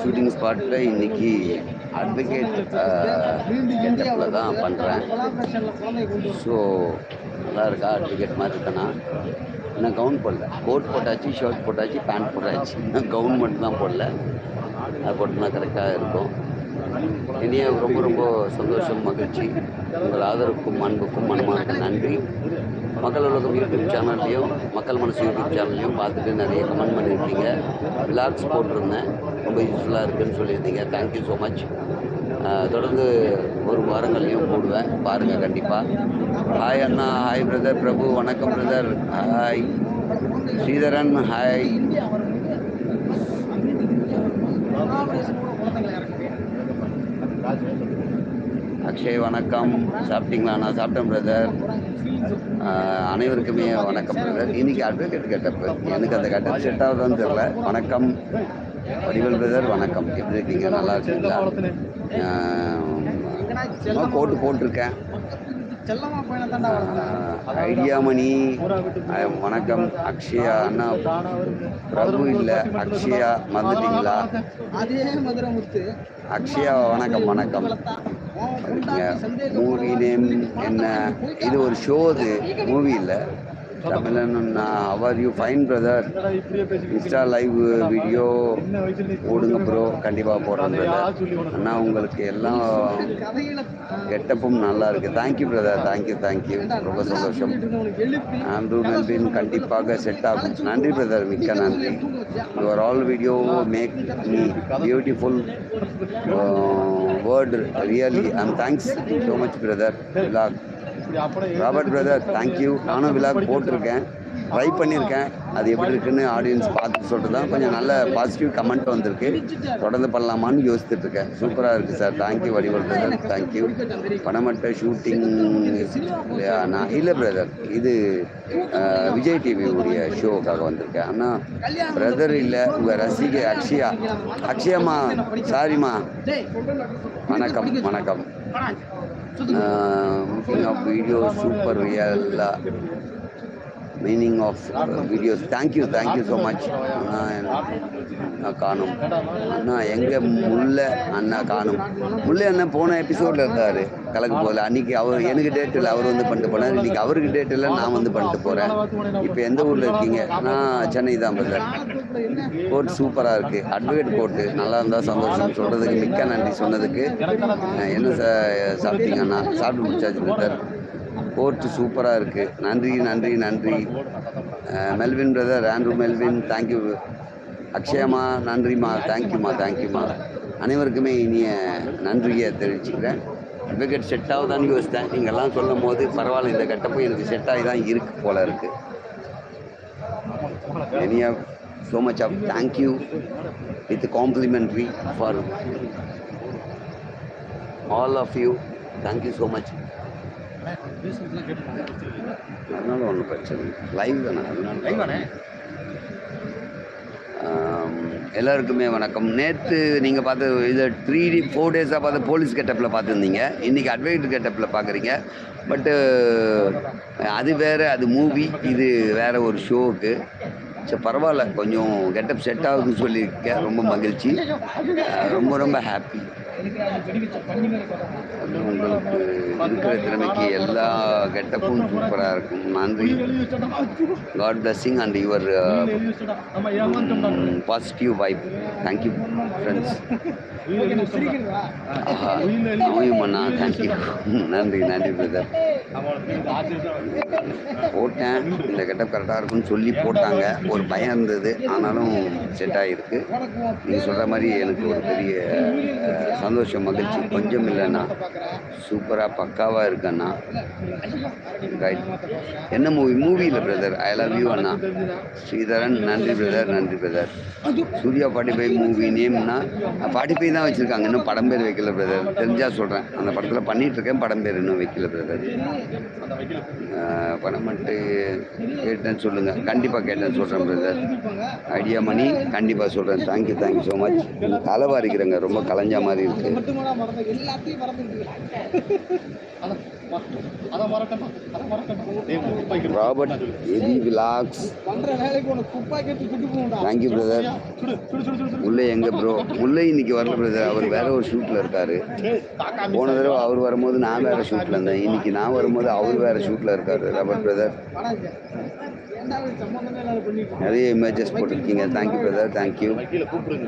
Shooting ஸ்பாட்டில் இன்னைக்கு advocate கெட்டப்பில் தான் பண்ணுறேன் ஸோ நல்லா இருக்கா அட்வொகேட் மாதிரி இருக்கேன்னா நான் கவுன் போடல. கோட் போட்டாச்சு ஷர்ட் போட்டாச்சு பேண்ட் போட்டாச்சு. நான் கவுன் மட்டும் தான் போடல. அது போட்டுனா கரெக்டாக இருக்கும். இனிய ரொம்ப ரொம்ப சந்தோஷம் மகிழ்ச்சி. உங்கள் ஆதரவுக்கும் அன்புக்கும் மனமார்ந்த நன்றி. மக்கள் உலகம் யூடியூப் சேனல்லையும் மக்கள் மனசு யூடியூப் சேனல்லையும் பார்த்துட்டு நிறைய கமெண்ட் பண்ணியிருக்கீங்க. விளாக்ஸ் போட்டிருந்தேன். ரொம்ப யூஸ்ஃபுல்லாக இருக்குதுன்னு சொல்லியிருந்தீங்க. தேங்க்யூ ஸோ மச் தொடர்ந்து ஒரு வாரங்களையும் போடுவேன். பாருங்கள் கண்டிப்பாக ஹாய் அண்ணா. ஹாய் பிரதர் பிரபு வணக்கம் brother hi Sridharan hi Akshay வணக்கம். சாப்பிட்டீங்களா? நான் சாப்பிட்டேன் பிரதர் அனைவருக்குமே வணக்கம் பிரதர் இன்னைக்கு அட்வொகேட் கேட்டப்பு எனக்கு அந்த கட்டம் செட் ஆகுதான்னு தெரியல. வணக்கம். வடிவல் பிரதர் வணக்கம். எப்படி இருக்கீங்க? நல்லா இருக்கீங்களா? கோட்டு போட்டிருக்கேன். ஐடியா மணி வணக்கம். அக்ஷயா அண்ணா பிரபு இல்லை. அக்ஷயா மறந்துட்டீங்களா? அக்ஷயா வணக்கம் வணக்கம். மூவி நேம் என்ன இது ஒரு ஷோ இது மூவி இல்லை. தமிழன் how are you fine brother insta live video போடுங்க ப்ரோ கண்டிப்பாக போடுறேன் பிரதர் அண்ணா உங்களுக்கு எல்லாம் கெட்டப்பும் நல்லா இருக்கு. தேங்க்யூ பிரதர் தேங்க்யூ தேங்க்யூ ரொம்ப சந்தோஷம். ஆண்ட்ரூ மெல்பின் கண்டிப்பாக செட் ஆகும். நன்றி பிரதர் மிக்க நன்றி. Your all video make me beautiful word really I'm thanks so much brother vlog Robert brother thank you நானும் விலாக் போட்டிருக்கேன். ட்ரை பண்ணியிருக்கேன். அது எப்படி இருக்குன்னு ஆடியன்ஸ் பார்த்து சொல்லிட்டு தான் கொஞ்சம் நல்ல பாசிட்டிவ் கமெண்ட் வந்திருக்கு. தொடர்ந்து பண்ணலாமான்னு யோசிச்சுட்டு இருக்கேன். சூப்பராக இருக்குது sir. Thank you Vadivel brother thank you பணமட்ட shooting நான் இல்லை பிரதர் இது விஜய் டிவியுடைய ஷோவுக்காக வந்திருக்கேன் ஆனால் பிரதர் இல்லை உங்கள் ரசிகை அக்ஷயா. அக்ஷயாம்மா சாரிம்மா வணக்கம் வணக்கம். Meaning of video super really meaning of videos thank you thank you so much அண்ணா அண்ணா காணும். அண்ணா எங்கே முல்லை அண்ணா காணும். முல்லை அண்ணன் போன எபிசோடில் இருந்தார். கலக்கு போகல. அன்றைக்கி அவர் எனக்கு டேட் இல்லை. அவர் வந்து பண்ணிட்டு போனார். இன்றைக்கி அவருக்கு டேட் இல்லை. நான் வந்து பண்ணிட்டு போகிறேன் இப்போ எந்த ஊரில் இருக்கீங்க? நான் சென்னை தான் பிரதர் கோர்ட் சூப்பராக இருக்குது அட்வொகேட் கோர்ட்டு நல்லா இருந்தால் சந்தோஷம். சொல்கிறதுக்கு மிக்க நன்றி சொன்னதுக்கு. என்ன சாப்பிட்டீங்க அண்ணா? சாப்பிட்டு முடிச்சாச்சு பிரதர் கோர்ட்டு சூப்பராக இருக்குது நன்றி நன்றி நன்றி. Melvin brother Andrew Melvin thank you அக்ஷயம்மா நன்றிம்மா. தேங்க்யூம்மா தேங்க்யூம்மா அனைவருக்குமே இனிய நன்றியை தெரிவிச்சுக்கிறேன். விக்கெட் செட் ஆகுதான்னு யோசித்தேன் நீங்கள்லாம் சொல்லும் போது பரவாயில்ல இந்த கட்டப்பும் எனக்கு செட் ஆகி தான் இருக்குது போல இருக்குது இனிய so much of thank you with complimentary for all of you thank you so much அதனால ஒன்றும் பிரச்சனை இல்லை. லைவ் தானே அதனால. ஆம், எல்லாருக்குமே வணக்கம். நேற்று நீங்கள் பார்த்து இது த்ரீ டி ஃபோர் டேஸாக பார்த்து போலீஸ் கெட்டப்பில் பார்த்துருந்தீங்க. இன்றைக்கி அட்வைட் கெட்டப்பில் பார்க்குறீங்க. பட்டு அது வேறு அது மூவி இது வேறு ஒரு ஷோவுக்கு சரி பரவாயில்ல. கொஞ்சம் கெட்டப் செட் ஆகுதுன்னு சொல்லியிருக்கேன் ரொம்ப மகிழ்ச்சி. ரொம்ப ரொம்ப ஹாப்பி உங்களுக்கு இருக்கிற திறமைக்கு எல்லா கெட்டப்பும் சூப்பராக இருக்கும். நன்றி. God blessing and your positive vibe thank you friends அவயும் அண்ணா தேங்க்யூ நன்றி நன்றி பிரதர் போட்டேன். இந்த கெட்டப் கரெக்டாக இருக்கும்னு சொல்லி போட்டாங்க. ஒரு பயம் இருந்தது. ஆனாலும் செட் ஆகிருக்கு நீங்கள் சொல்கிற மாதிரி எனக்கு ஒரு பெரிய சந்தோஷம் மகிழ்ச்சி. கொஞ்சம் இல்லைண்ணா சூப்பராக பக்காவாக இருக்கண்ணா ரைட் என்ன மூவி மூவியில் பிரதர் ஐ லவ் யூ அண்ணா. ஸ்ரீதரன் நன்றி பிரதர் நன்றி பிரதர் சூர்யா ஃபார்ட்டி மூவி நேம்னா ஃபார்ட்டி தான் வச்சுருக்காங்க. இன்னும் படம் பேர் வைக்கல பிரதர் தெரிஞ்சால் சொல்கிறேன் அந்த படத்தில் பண்ணிகிட்ருக்கேன் இருக்கேன். படம் பேர் இன்னும் வைக்கல பிரதர் படம் மட்டும் கேட்டேன்னு சொல்லுங்கள் கண்டிப்பாக கேட்டேன்னு சொல்கிறேன் பிரதர் ஐடியா மணி கண்டிப்பாக சொல்கிறேன் thank you thank you so much தலைவாரிக்கிறேங்க ரொம்ப கலைஞ்ச மாதிரி இருக்குது மட்டுமாடா மறந்த எல்லாத்தையும் மறந்துருக்கு ராபர்ட் எபி விலாக்ஸ் பண்ற வேலைக்கு உனக்கு துப்பாக்கி எடுத்து சுட்டு போகண்டா தேங்க்யூ பிரதர் முல்லை எங்க ப்ரோ முல்லை இன்னைக்கு வரல பிரதர் அவர் வேற ஒரு ஷூட்ல இருக்காரு. போன தடவை அவர் வரும்போது நான் வேற ஷூட்ல இருந்தேன். இன்னைக்கு நான் வரும்போது அவர் வேற ஷூட்ல இருக்காரு ராபர்ட் பிரதர் நிறைய இமேஜஸ் போட்டிருக்கீங்க. Thank you brother thank you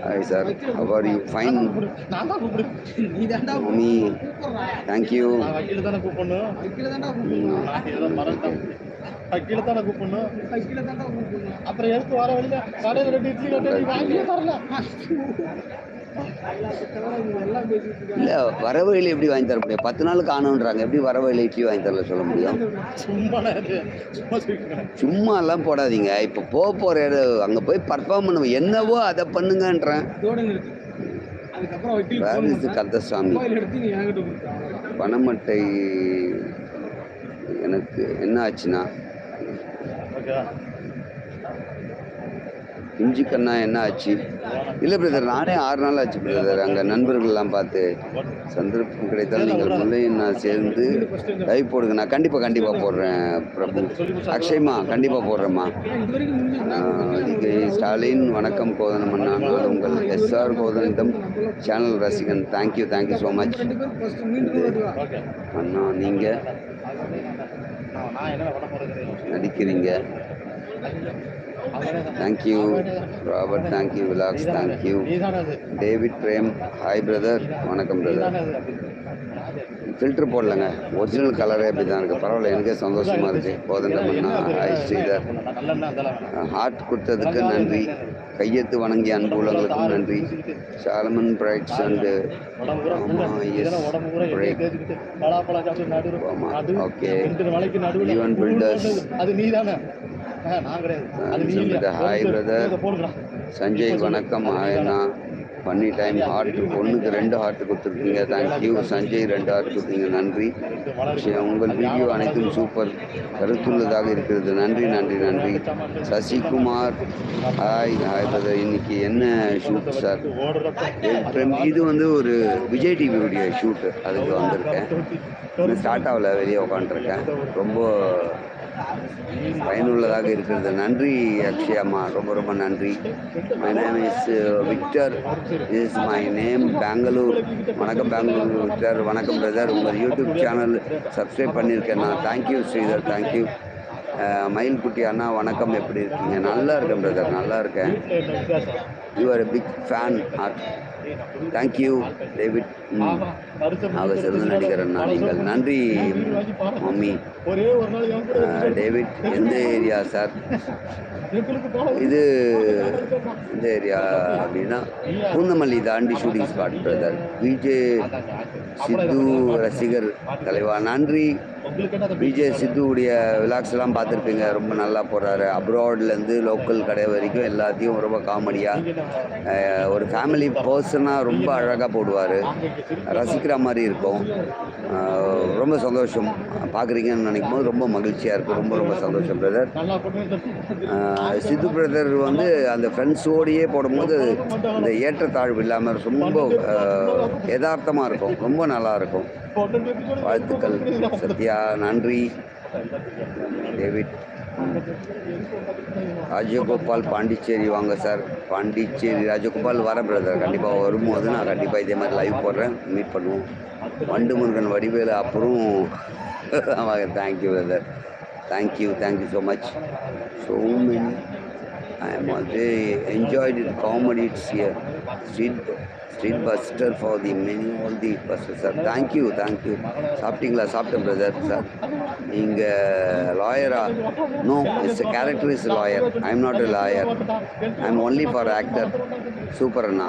hi sir how are you fine நான் தான் கூப்பிடுறேன் நீ தாண்டா மம்மி தேங்க்யூ வக்கீல தானே கூப்பிடணும். அப்புறம் எதுக்கு வர வழியில கடையில் ரெண்டு இட்லி கட்டி வாங்கியே தரல. இல்லை வர வழியில் எப்படி வாங்கி தர முடியும்? பத்து நாள் காணுன்றாங்க எப்படி வர வழியில் இட்லி வாங்கி தரல சொல்ல முடியும்? சும்மா எல்லாம் போடாதீங்க. இப்போ போக போகிற இடம் அங்கே போய் பர்ஃபார்ம் பண்ணுவோம் என்னவோ அதை பண்ணுங்கன்றேன். இதோட இஸ் கந்தசாமி. mobile பணமட்டை எனக்கு என்ன ஆச்சுன்னா இஞ்சி கண்ணா என்ன ஆச்சு? இல்லை பிரதர் நானே ஆறு நாள் ஆச்சு பிரதர் அங்கே நண்பர்கள்லாம் பார்த்து சந்தர்ப்பம் கிடைத்தால் நீங்கள் முல்லை நான் சேர்ந்து லைவ் போடுங்க. நான் கண்டிப்பாக கண்டிப்பாக போடுறேன் பிரபு. அக்ஷய்மா கண்டிப்பாக போடுறேம்மா. இது ஸ்டாலின் வணக்கம் கோதனம் அண்ணா. நான் உங்கள் எஸ்ஆர் கோதனிடம் சேனல் ரசிகன். Thank you thank you so much அண்ணா நீங்கள் நடிக்கிறீங்க. Thank you Robert thank you vlogs thank you David Prem hi brother வணக்கம் பிரதர் ஃபில்டர் போடலங்க. ஒரிஜினல் கலரே அப்படி தான் இருக்குது பரவாயில்ல எனக்கே சந்தோஷமாக இருக்குது கோதண்டம் அண்ணா ஹாய் ஸ்ரீதர். ஹார்ட் கொடுத்ததுக்கு நன்றி. கையெழுத்து வணங்கிய அன்பு உள்ளங்களுக்கும் நன்றி. Solomon brights and okay. Even filters. அது நீ சஞ்சய் வணக்கம் ஆயனா பண்ணி டைம் ஹார்ட் பொண்ணுக்கு ரெண்டு ஹார்ட் கொடுத்துருக்கீங்க. தேங்க்யூ சஞ்சய் ரெண்டு ஹார்ட் கொடுத்தீங்க. நன்றி. உங்கள் வீடியோ அனைத்தும் சூப்பர் கருத்துள்ளதாக இருக்கிறது. நன்றி நன்றி நன்றி. சசிகுமார். ஹாய் ஹாய் பிரதர் இன்னைக்கு என்ன ஷூட் சார் இது வந்து ஒரு விஜய் டிவியுடைய ஷூட்டு அதுக்கு வந்திருக்கேன். ஸ்டார்ட் ஆகல வெளியே உட்காந்துருக்கேன் ரொம்ப பயனுள்ளதாக இருக்கிறது. நன்றி அக்ஷயம்மா ரொம்ப ரொம்ப நன்றி. My name is Victor is my name Bangalore வணக்கம் பெங்களூர் விக்டர் வணக்கம் பிரதர் உங்கள் யூடியூப் சேனல் சப்ஸ்கிரைப் பண்ணியிருக்கேன் நான். தேங்க்யூ ஸ்ரீதர் தேங்க்யூ மயில் குட்டி அண்ணா வணக்கம். எப்படி இருக்கீங்க? நல்லா இருக்கேன் பிரதர் நல்லா இருக்கேன். You are a big fan art thank you David ம். ஆக சிறந்த நடிகர் அண்ணா நீங்கள் நன்றி மம்மி. டேவிட் எந்த ஏரியா சார்? இது எந்த ஏரியா அப்படின்னா பூந்தமல்லி தாண்டி shooting spot brother VJ Sidhu ரசிகர் தலைவா நன்றி. விஜய் சித்துவுடைய விலாக்ஸ் எல்லாம் பார்த்துருப்பீங்க. ரொம்ப நல்லா போடுறாரு. அப்ராட்லேருந்து லோக்கல் கடை வரைக்கும் எல்லாத்தையும் ரொம்ப காமெடியாக ஒரு ஃபேமிலி பர்சனாக ரொம்ப அழகாக போடுவார். ரசிக்கிற மாதிரி இருக்கும். ரொம்ப சந்தோஷம். பார்க்குறீங்கன்னு நினைக்கும் போது ரொம்ப மகிழ்ச்சியாக இருக்குது ரொம்ப ரொம்ப சந்தோஷம் பிரதர் சித்து பிரதர் வந்து அந்த ஃப்ரெண்ட்ஸோடையே போடும்போது இந்த ஏற்றத்தாழ்வு இல்லாமல் ரொம்ப யதார்த்தமாக இருக்கும். ரொம்ப நல்லா இருக்கும். வாழ்த்துக்கள். சத்யா நன்றி. டேவிட். ராஜகோபால் பாண்டிச்சேரி வாங்க சார். பாண்டிச்சேரி ராஜகோபால் வர பிரதர் கண்டிப்பாக வரும்போது நான் கண்டிப்பாக இதே மாதிரி லைவ் போடுறேன். மீட் பண்ணுவோம். வண்டு முருகன் வடிவேலு அப்புறம். ஆமாங்க thank you brother thank you thank you so much so many I am also enjoyed comedy it's year sweet street buster for the many all the buster sir thank you thank you சாப்பிட்டீங்களா? சாப்பிட்டேன் brother sir நீங்கள் லாயரா no it's character is lawyer I am not a lawyer I am only for actor super Anna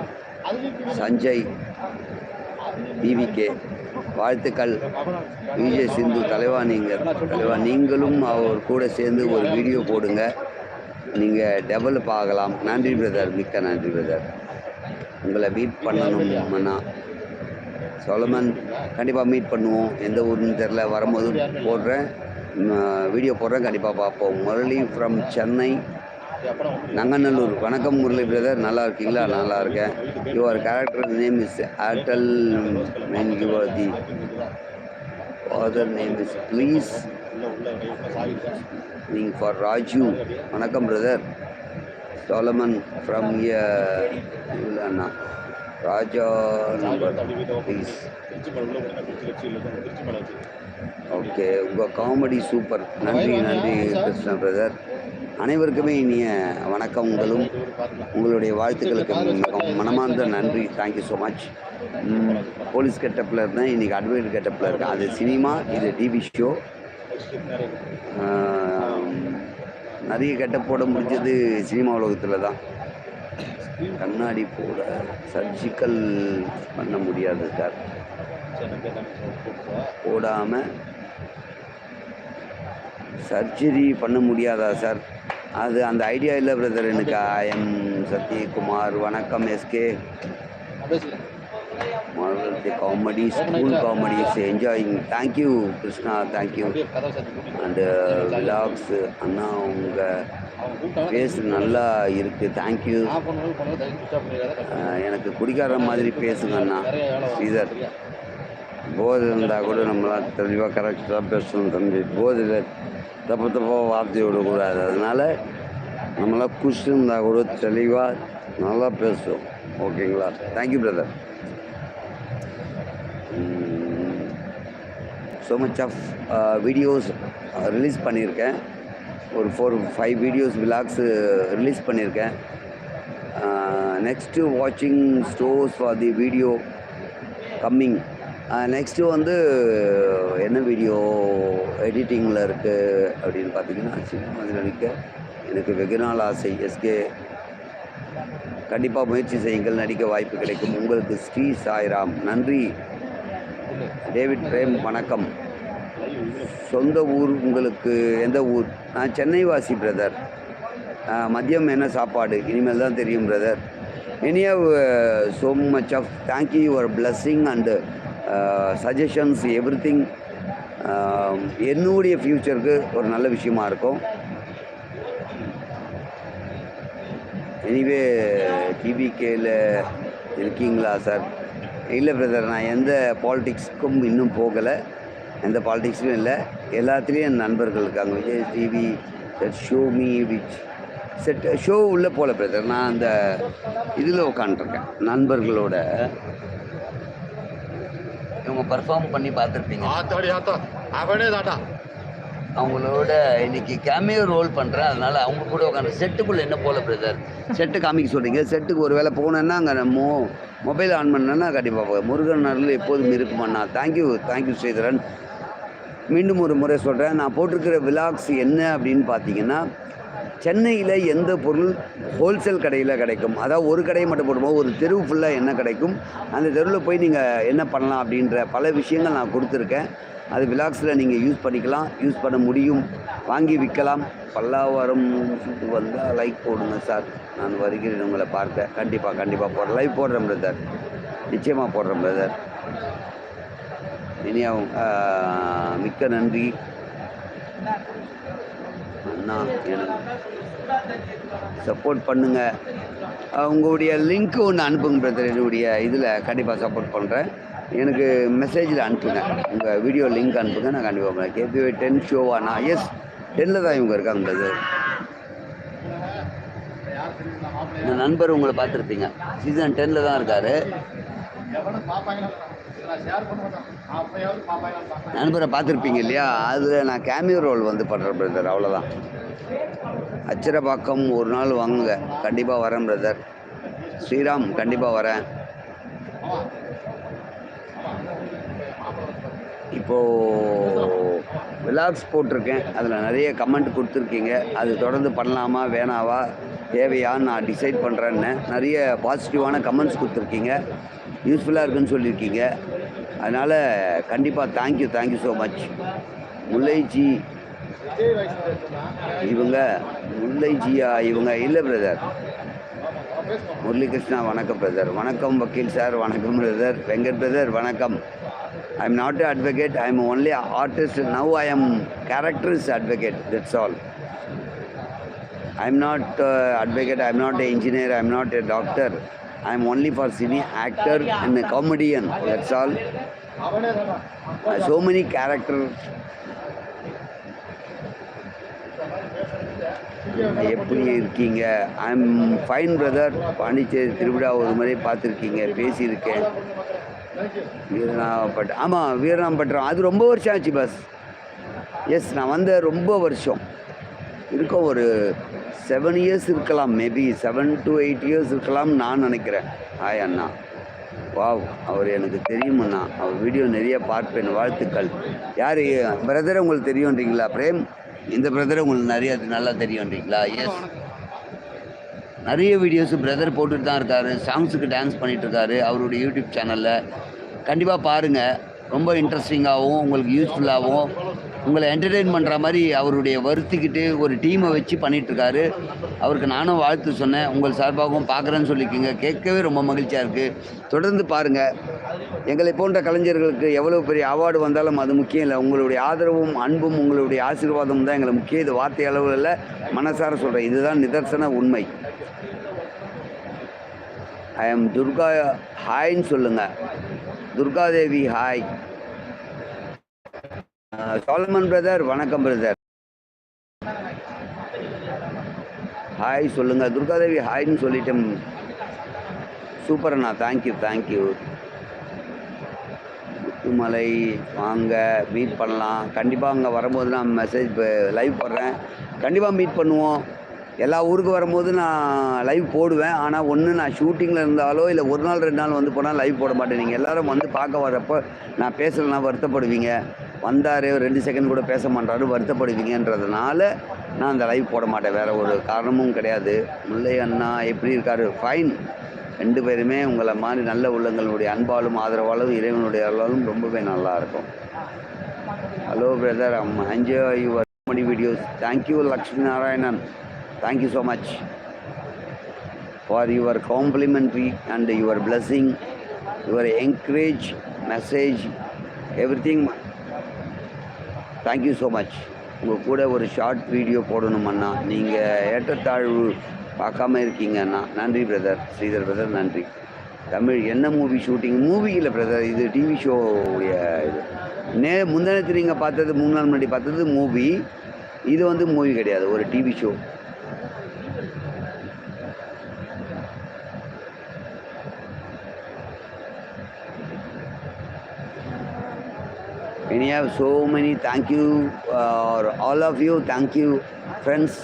Sanjay PVK வாழ்த்துக்கள். விஜய் சிந்து தலைவா நீங்கள் தலைவா. நீங்களும் அவர் கூட சேர்ந்து ஒரு வீடியோ போடுங்க. நீங்கள் டெவலப் ஆகலாம். நன்றி பிரதர் மிக்க நன்றி பிரதர் உங்களை மீட் பண்ணணும் அண்ணா சொலமன் கண்டிப்பாக மீட் பண்ணுவோம். எந்த ஊருன்னு தெரில வரும்போது போடுறேன். வீடியோ போடுறேன். கண்டிப்பாக பார்ப்போம். முரளி ஃப்ரம் சென்னை நங்கநல்லூர். வணக்கம் முரளி பிரதர் நல்லா இருக்கீங்களா? நல்லா இருக்கேன். Your character name is Airtel main your the father name is please நீங்கள் ஃபார் ராஜு வணக்கம் பிரதர் சோலமன் ஃப்ரம் இல்லைண்ணா ராஜா நம்பர் அப்படி ப்ளீஸ் ஓகே உங்கள் காமெடி சூப்பர் நன்றி நன்றி கிருஷ்ண பிரதர் அனைவருக்குமே இனிய வணக்கங்களும் உங்களும் உங்களுடைய வாழ்த்துக்களுக்கு மனமார்ந்த நன்றி. Thank you so much police கெட்டப்பில் இருந்தேன். இன்றைக்கி அட்வொகேட் கெட்டப்பில் இருக்கேன். அது சினிமா இது டிவி ஷோ நிறைய கெட்டப் போட முடிஞ்சது சினிமா உலகத்தில் தான். கண்ணாடி போட சர்ஜிக்கல் பண்ண முடியாது சார். போடாமல் சர்ஜரி பண்ண முடியாதா சார்? அது அந்த ஐடியா இல்லை பிரதர் எனக்கு ஐ எம் சத்யகுமார் வணக்கம் எஸ்கே பேசுகிறேன் comedy school comedies enjoying thank you Krishna thank you and vlogs அண்ணா உங்கள் பேஸ் நல்லா இருக்குது தேங்க்யூ எனக்கு குடிக்கார மாதிரி பேசுங்க அண்ணா ஸ்ரீதர். போதை இருந்தால் கூட நம்மளாம் தெளிவாக கரெக்டாக பேசணும் தம்பி. போதையில் தப்பு தப்பாக வார்த்தை விடக்கூடாது. அதனால் நம்மளாம் குஷ் இருந்தால் கூட தெளிவாக நல்லா பேசுவோம். ஓகேங்களா thank you brother so much of videos release பண்ணியிருக்கேன். ஒரு four five videos vlogs release பண்ணியிருக்கேன். நெக்ஸ்ட்டு வாட்சிங் stores for the video coming next வந்து என்ன வீடியோ எடிட்டிங்கில் இருக்குது அப்படின்னு பார்த்தீங்கன்னா சினிமா நடிக்க எனக்கு வெகு நாள் ஆசை எஸ்கே கண்டிப்பாக முயற்சி செய்யுங்கள். நடிக்க வாய்ப்பு கிடைக்கும். உங்களுக்கு ஸ்ரீ சாய்ராம். நன்றி. டேவிட் பிரேம் வணக்கம். சொந்த ஊர் உங்களுக்கு எந்த ஊர்? நான் சென்னை வாசி பிரதர் மதியம் என்ன சாப்பாடு? இனிமேல் தான் தெரியும் brother any so much of thank you your blessing and suggestions everything என்னுடைய ஃப்யூச்சருக்கு ஒரு நல்ல விஷயமா இருக்கும். எனிவே டிவிகேயில் இருக்கீங்களா சார் இல்லை பிரதர் நான் எந்த பாலிட்டிக்ஸ்க்கும் இன்னும் போகலை. எந்த பாலிடிக்ஸ்லையும் இல்லை. எல்லாத்துலேயும் என் நண்பர்கள் இருக்காங்க. Vijay TV set show me which set show உள்ளே போகல பிரதர் நான் அந்த இதில் உட்காந்துருக்கேன் நண்பர்களோட. இவங்க பர்ஃபார்ம் பண்ணி பார்த்துருப்பீங்க. அவனே தாட்டா அவங்களோட இன்னைக்கு கேமியோ ரோல் பண்ணுறேன் அதனால் அவங்க கூட உட்காந்து செட்டுக்குள்ளே என்ன போல பிரதர் செட்டு காமிக்க சொல்கிறீங்க செட்டுக்கு ஒரு வேளை போனேன்னா அங்கே மோ மொபைல் ஆன் பண்ணேன்னா கண்டிப்பாக முருகன் அருள் எப்போதும் இருக்குமாண்ணா தேங்க்யூ தேங்க்யூ ஸ்ரீதரன். மீண்டும் ஒரு முறை சொல்கிறேன் நான் போட்டிருக்கிற விலாக்ஸ் என்ன அப்படின்னு பார்த்தீங்கன்னா சென்னையில் எந்த பொருள் ஹோல்சேல் கடையில் கிடைக்கும்? அதாவது ஒரு கடையை மட்டும் போடும்போது ஒரு தெருவு ஃபுல்லாக என்ன கிடைக்கும்? அந்த தெருவில் போய் நீங்கள் என்ன பண்ணலாம் அப்படின்ற பல விஷயங்கள் நான் கொடுத்துருக்கேன். அது விலாக்ஸில் நீங்கள் யூஸ் பண்ணிக்கலாம். யூஸ் பண்ண முடியும். வாங்கி விற்கலாம். பல்லாவரம் வந்தால் லைக் போடுங்க சார் நான் வருகிறேன் உங்களை பார்க்க. கண்டிப்பாக கண்டிப்பாக போடுறேன். லைவ் போடுறேன் பிரதர் நிச்சயமாக போடுறேன் பிரதர் இனியாவும் மிக்க நன்றி. அண்ணா எனக்கு சப்போர்ட் பண்ணுங்கள் உங்களுடைய லிங்க்கு ஒன்று அனுப்புங்க பிரதர் என்னுடைய இதில் கண்டிப்பாக சப்போர்ட் பண்ணுறேன் எனக்கு மெசேஜில் அனுப்புங்க. உங்கள் வீடியோ லிங்க் அனுப்புங்க நான் கண்டிப்பாக பண்ணுறேன் கேபிஒய் டென் ஷோவானா எஸ் டென்னில் தான் இவங்க இருக்காங்க பிரதர் என் நண்பர் உங்களை பார்த்துருப்பீங்க. சீசன் டென்னில் தான் இருக்கார். நண்பரை பார்த்துருப்பீங்க இல்லையா? அதில் நான் கேமியோ ரோல் வந்து பண்ணுறேன் பிரதர் அவ்வளோதான் அச்சரப்பாக்கம் ஒரு நாள் வாங்குங்க. கண்டிப்பாக வரேன் பிரதர் ஸ்ரீராம் கண்டிப்பாக வரேன். இப்போது விலாக்ஸ் போட்டிருக்கேன். அதில் நிறைய கமெண்ட் கொடுத்துருக்கீங்க. அது தொடர்ந்து பண்ணலாமா வேணாவா தேவையான்னு நான் டிசைட் பண்ணுறேன்னு நிறைய பாசிட்டிவான கமெண்ட்ஸ் கொடுத்துருக்கீங்க. யூஸ்ஃபுல்லாக இருக்குன்னு சொல்லியிருக்கீங்க. அதனால் கண்டிப்பாக thank you thank you so much முல்லைஜி இவங்க முல்லைஜியா இவங்க இல்லை பிரதர் முரளிகிருஷ்ணா வணக்கம் பிரதர் வணக்கம் வக்கீல் சார் வணக்கம் பிரதர் வெங்கட் பிரதர் வணக்கம். I am not advocate I am only artist now I am characters advocate that's all I am not advocate I am not a engineer I am not a doctor I am only for cine actor and comedian that's all so தானா so many எப்படி இருக்கீங்க? I am fine brother Pondicherry திருவிழா ஒரு முறை பார்த்துருக்கீங்க பேசியிருக்கேன். வீரநாபட் ஆமாம் வீரநாம்பட்டம் அது ரொம்ப வருஷம் ஆச்சு பஸ் எஸ் நான் வந்த ரொம்ப வருஷம். இருக்கும் ஒரு செவன் இயர்ஸ் இருக்கலாம். Maybe seven to eight years இருக்கலாம் நான் நினைக்கிறேன். ஹாய் அண்ணா. வாவ் அவர் எனக்கு தெரியும் அண்ணா. அவர் வீடியோ நிறைய பார்ப்பேன். வாழ்த்துக்கள். யார் பிரதர் உங்களுக்கு தெரியுன்றீங்களா பிரேம் இந்த பிரதர் உங்களுக்கு நிறைய நல்லா தெரியுன்றீங்களா எஸ் நிறைய வீடியோஸ் பிரதர் போட்டுட்டு தான் இருக்காரு. சாங்ஸுக்கு டான்ஸ் பண்ணிட்டு இருக்காரு. அவருடைய யூடியூப் சேனலில் கண்டிப்பாக பாருங்கள் ரொம்ப இன்ட்ரெஸ்டிங்காகவும் உங்களுக்கு யூஸ்ஃபுல்லாகவும் உங்களை என்டர்டெயின் பண்ணுற மாதிரி அவருடைய வருத்திக்கிட்டு ஒரு டீமை வச்சு பண்ணிகிட்ருக்காரு அவருக்கு நானும் வாழ்த்து சொன்னேன். உங்கள் சார்பாகவும் பார்க்குறேன்னு சொல்லிக்கோங்க. கேட்கவே ரொம்ப மகிழ்ச்சியாக இருக்குது தொடர்ந்து பாருங்கள் எங்களை போன்ற கலைஞர்களுக்கு எவ்வளோ பெரிய அவார்டு வந்தாலும் அது முக்கியம் இல்லை. உங்களுடைய ஆதரவும் அன்பும் உங்களுடைய ஆசீர்வாதமும் தான் எங்களை முக்கிய இது வார்த்தை அளவில் இல்லை மனசார சொல்கிறேன் இதுதான் நிதர்சன உண்மை. ஐ எம் துர்கா ஹாய்ன்னு சொல்லுங்கள் துர்காதேவி ஹாய் சோலமன் பிரதர் வணக்கம் பிரதர். ஹாய் சொல்லுங்க. துர்காதேவி ஹாய்னு சொல்லிட்டேன். Super Anna. Thank you thank you Muthumalai வாங்க. மீட் பண்ணலாம். கண்டிப்பாக அங்கே வரும்போது நான் மெசேஜ் லைவ் போடுறேன். கண்டிப்பாக மீட் பண்ணுவோம். எல்லா ஊருக்கு வரும்போது நான் லைவ் போடுவேன். ஆனால் ஒன்று நான் ஷூட்டிங்கில் இருந்தாலோ இல்லை ஒரு நாள் ரெண்டு நாள் வந்து போனால் லைவ் போட மாட்டேன். நீங்கள் எல்லோரும் வந்து பார்க்க வரப்போ நான் பேசலைன்னா வருத்தப்படுவீங்க. வந்தார் ரெண்டு செகண்ட் கூட பேச மாட்டாரு வருத்தப்படுவீங்கன்றதுனால நான் அந்த லைவ் போட மாட்டேன். வேறு ஒரு காரணமும் கிடையாது. முல்லை அண்ணா எப்படி இருக்காரு? ஃபைன் ரெண்டு பேருமே உங்களை மாதிரி நல்ல உள்ளங்களுடைய அன்பாலும் ஆதரவாலும் இறைவனுடைய அருளாலும் ரொம்பவே நல்லா இருக்கும். Hello brother am enjoy your many videos thank you Lakshmi Narayanan thank you so much for your complimentary and your blessing your encourage message everything thank you so much உங்கள் கூட ஒரு ஷார்ட் வீடியோ போடணுமண்ணா நீங்கள் ஏற்றத்தாழ்வு பார்க்காம இருக்கீங்க அண்ணா. நன்றி brother Sridhar brother நன்றி. தமிழ் என்ன மூவி ஷூட்டிங் மூவி இல்லை பிரதர் இது டிவி ஷோ இது. நே முந்தினத்து நீங்கள் பார்த்தது மூணு நாள் முன்னாடி பார்த்தது மூவி இது வந்து மூவி கிடையாது. ஒரு TV show And you have so many thank you, uh, or all of you, thank you, friends,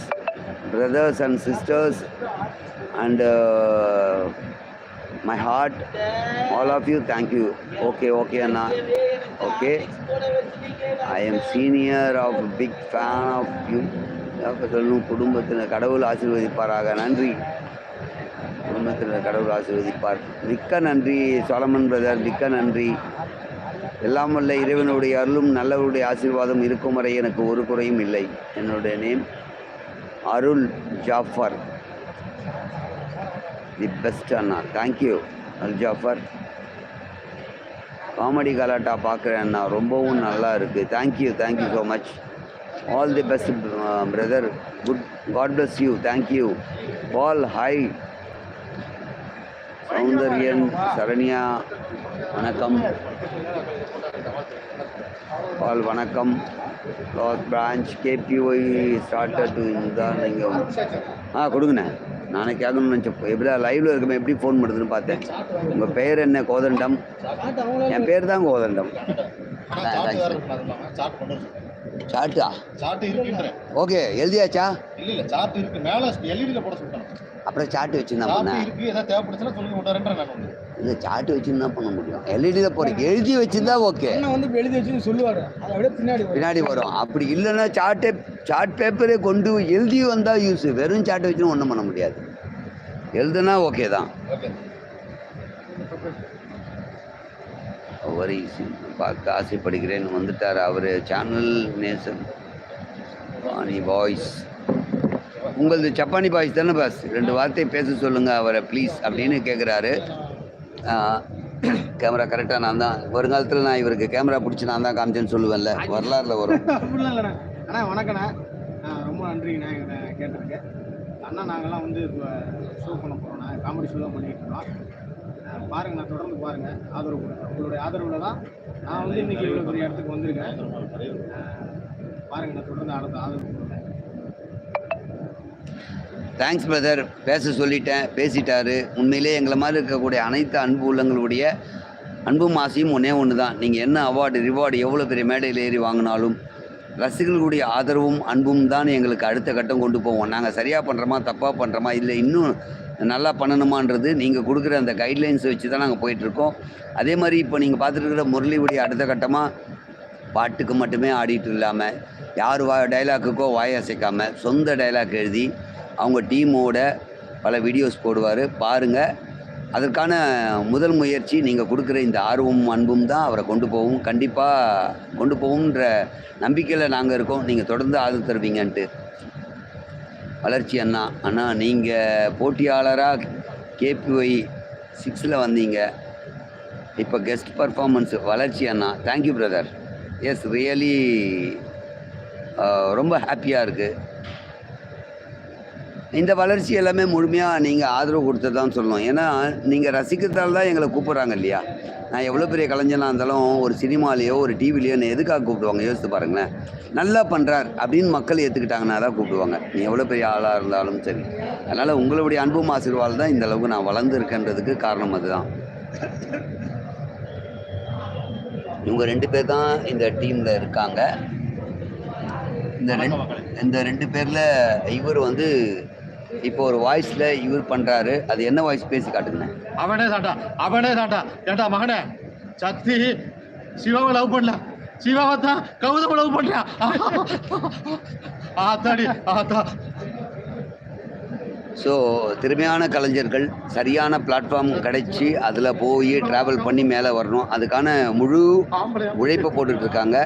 brothers and sisters, and uh, my heart, all of you, thank you. Okay, okay, Anna. Okay. I am senior of big fan of you. அப்ப சொல்லணும் குடும்பத்தினர் கடவுள் ஆசீர்வதிப்பாராக நன்றி குடும்பத்தினர் கடவுள் ஆசீர்வதிப்பார் மிக்க நன்றி சோலமன் பிரதர் மிக்க நன்றி எல்லாம் வல்ல இறைவனுடைய அருளும் நல்லவருடைய ஆசீர்வாதம் இருக்கும் வரை எனக்கு ஒரு குறையும் இல்லை. என்னுடைய name Arul Jafar. The best Anna. Thank you Arul Jafar. Comedy Galatta பார்க்குறேன் அண்ணா. ரொம்பவும் நல்லா இருக்குது thank you thank you so much all the best brother good god bless you thank you Paul hi Soundaryan Saranya வணக்கம். All வணக்கம். Loss branch KPY started தான் நீங்கள் ஆ கொடுங்கண்ணே. நானே கேட்கணும்னு நினச்சப்போ எப்படி லைவில் இருக்கமே எப்படி ஃபோன் பண்ணுறதுன்னு பார்த்தேன். உங்கள் பேர் என்ன? கோதண்டம். என் பேர் தான் கோதண்டம். இருக்குன்றேன். ஓகே எழுதியாச்சா? இல்ல சாட்டு இருக்கு. மேல எல்இடில போட சொல்லிட்டாங்க. அப்புறம் சாட்டு வச்சுருந்தா சாட்டு பண்ணேன் இல்லை சாட்டு வச்சுருந்தா பண்ண முடியும். எல்இடியில் போகிறீங்க எழுதி வச்சுருந்தா ஓகே வந்து எழுதி வச்சுன்னு சொல்லுவாரு. பின்னாடி. பின்னாடி வரும். அப்படி இல்லைன்னா சார்ட்டே சார்ட் பேப்பரே கொண்டு எழுதி வந்தால் யூஸ் வெறும் சார்ட்டை வச்சு ஒன்றும் பண்ண முடியாது. எழுதுனா ஓகே தான். வரி பார்க்க ஆசைப்படுகிறேன் வந்துட்டார் அவர். சேனல் நேசன் பாணி பாய்ஸ் உங்களது ஜப்பானி பாய்ஸ் தானே பாஸ் ரெண்டு வார்த்தை பேச சொல்லுங்கள் அவரை ப்ளீஸ் அப்படின்னு கேட்குறாரு கேமரா கரெக்டாக நான் தான் வருங்காலத்தில் நான் இவருக்கு கேமரா பிடிச்சி நான் தான் காமிச்சேன்னு சொல்லுவேன்ல வரலாறுல வரும். அண்ணா வணக்கண்ணா. ஆ, ரொம்ப நன்றிங்கண்ணா எங்களை கேட்டிருக்கேன் அண்ணா நாங்கள்லாம் வந்து இப்போ ஷோ பண்ண போகிறோம் நான் காமெடி ஷோலாம் தான் பண்ணிக்கிட்டு இருக்கோம். பாருங்கண்ணா பாருங்க நான் தொடர்ந்து பாருங்க ஆதரவு. கொடுங்க உங்களுடைய ஆதரவில் தான் நான் வந்து இன்னைக்கு இவ்வளோ பெரிய இடத்துக்கு வந்திருக்கேன். பாருங்கண்ணா பாருங்க நான் தொடர்ந்து அடுத்த ஆதரவு. தேங்க்ஸ் பிரதர் பேச சொல்லிட்டேன் பேசிட்டாரு. உண்மையிலே எங்களை மாதிரி இருக்கக்கூடிய அனைத்து அன்பு உள்ளங்களுடைய அன்பும் ஆசையும் ஒன்றே ஒன்று தான் நீங்கள் என்ன அவார்டு ரிவார்டு எவ்வளோ பெரிய மேடையில் ஏறி வாங்கினாலும் ரசிகர்களுடைய ஆதரவும் அன்பும் தான் எங்களுக்கு அடுத்த கட்டம் கொண்டு போவோம். நாங்கள் சரியாக பண்ணுறோமா தப்பாக பண்ணுறோமா இல்லை இன்னும் நல்லா பண்ணணுமான்றது நீங்கள் கொடுக்குற அந்த கைட்லைன்ஸை வச்சு தான் நாங்கள் போயிட்டுருக்கோம். அதே மாதிரி இப்போ நீங்கள் பார்த்துட்டு முரளியுடைய அடுத்த கட்டமாக பாட்டுக்கு மட்டுமே ஆடிட்டு இல்லாமல் யார் வா டைலாக்குக்கோ வாய் அசைக்காமல் சொந்த டைலாக் எழுதி அவங்க டீமோட பல வீடியோஸ் போடுவார். பாருங்கள் அதற்கான முதல் முயற்சி நீங்கள் கொடுக்குற இந்த ஆர்வமும் அன்பும் தான் அவரை கொண்டு போகும். கண்டிப்பாக கொண்டு போகும்ன்ற நம்பிக்கையில் நாங்கள் இருக்கோம். நீங்கள் தொடர்ந்து ஆதரவு தருவீங்கன்ட்டு. வளர்ச்சி அண்ணா. அண்ணா நீங்கள் போட்டியாளராக கேபிஒய் சிக்ஸில் வந்தீங்க. இப்போ கெஸ்ட் பர்ஃபார்மன்ஸ் வளர்ச்சி அண்ணா. Thank you brother yes really ரொம்ப ஹாப்பியாக இருக்குது இந்த வளர்ச்சி எல்லாமே முழுமையாக நீங்கள் ஆதரவு கொடுத்து தான் சொல்லணும். ஏன்னா நீங்கள் ரசிக்கிறதால தான் எங்களை கூப்பிட்றாங்க இல்லையா? நான் எவ்வளோ பெரிய கலைஞனாக இருந்தாலும் ஒரு சினிமாலேயோ ஒரு டிவிலையோ என்னை எதுக்காக கூப்பிடுவாங்க? யோசித்து பாருங்களேன். நல்லா பண்ணுறார் அப்படின்னு மக்கள் ஏற்றுக்கிட்டாங்கன்னா தான் கூப்பிடுவாங்க. நீ எவ்வளோ பெரிய ஆளாக இருந்தாலும் சரி. அதனால் உங்களுடைய அன்பும் ஆசீர்வாதம் தான் இந்த அளவுக்கு நான் வளர்ந்துருக்கேன்றதுக்கு காரணம் அதுதான். இவங்க ரெண்டு பேர் தான் இந்த டீமில் இருக்காங்க. இந்த ரெண்டு இந்த ரெண்டு பேரில் இவர் வந்து இப்போ ஒரு வாய்ஸில் இவர் பண்ணுறாரு அது என்ன வாய்ஸ் பேசி காட்டுங்க அவனே தாண்டா அவனே தாண்டா ஏண்டா மகனே? சக்தி சிவாவை லவ் பண்ணல. சிவாவை தான் கௌதம லவ் பண்றா ஆத்தாடி ஆத்தா. ஸோ திறமையான கலைஞர்கள் சரியான பிளாட்ஃபார்ம் கிடைச்சி அதில் போய் ட்ராவல் பண்ணி மேலே வரணும். அதுக்கான முழு உழைப்பை போட்டுட்ருக்காங்க.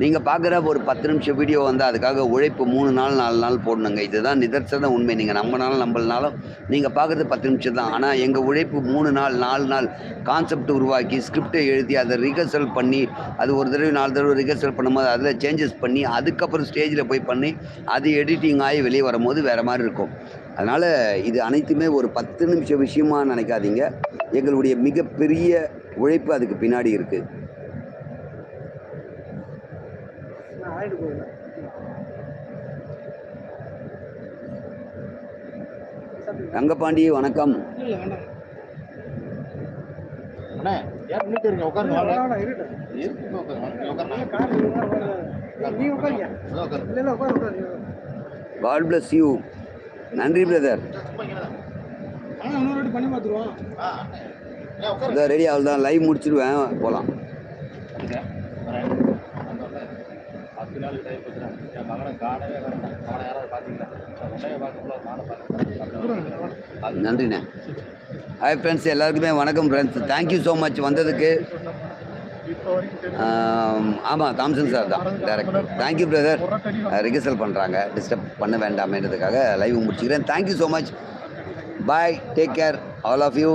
நீங்கள் பார்க்குற ஒரு பத்து நிமிஷம் வீடியோ வந்து அதுக்காக உழைப்பு மூணு நாள் நாலு நாள் போடணுங்க. இதுதான் நிதர்சன உண்மை. நீங்கள் நம்பினாலும் நம்பலனாலும் நீங்கள் பார்க்குறது பத்து நிமிஷம் தான். ஆனால் எங்கள் உழைப்பு மூணு நாள் நாலு நாள் கான்செப்ட் உருவாக்கி ஸ்கிரிப்டை எழுதி அதை ரிஹர்சல் பண்ணி அது ஒரு தடவை நாலு தடவை ரிஹர்சல் பண்ணும்போது அதில் சேஞ்சஸ் பண்ணி அதுக்கப்புறம் ஸ்டேஜில் போய் பண்ணி அது எடிட்டிங் ஆகி வெளியே வரும்போது வேறு மாதிரி இருக்கும். அதனால் இது அனைத்துமே ஒரு பத்து நிமிஷம் விஷயமா நினைக்காதீங்க. எங்களுடைய மிகப்பெரிய உழைப்பு அதுக்கு பின்னாடி இருக்குது ரங்கபாண்டி வணக்கம். காட் bless யூ நன்றி பிரதர். இதான் ரெடி அவ்வளோ தான் லைவ் முடிச்சிடுவேன் போகலாம் வந்துங்க. வரேன். வந்தோடனே பத்து நாள் டைம் கொடுத்துறேன். என் மகனை காணவே காணோம். அவனை யாராவது பார்த்தீங்களா? நான் உன்னைய பார்க்கக்குள்ள நானும் பார்த்தேன். நன்றிண்ணே ஹாய் ஃப்ரெண்ட்ஸ் எல்லாருக்குமே வணக்கம் ஃப்ரெண்ட்ஸ் தேங்க்யூ ஸோ மச் வந்ததுக்கு ஆமாம் தாம்சன் சார் தான் director thank you brother rehearsal பண்ணுறாங்க டிஸ்டர்ப் பண்ண வேண்டாமேன்றதுக்காக லைவ் முடிச்சுக்கிறேன். Thank you so much bye take care all of you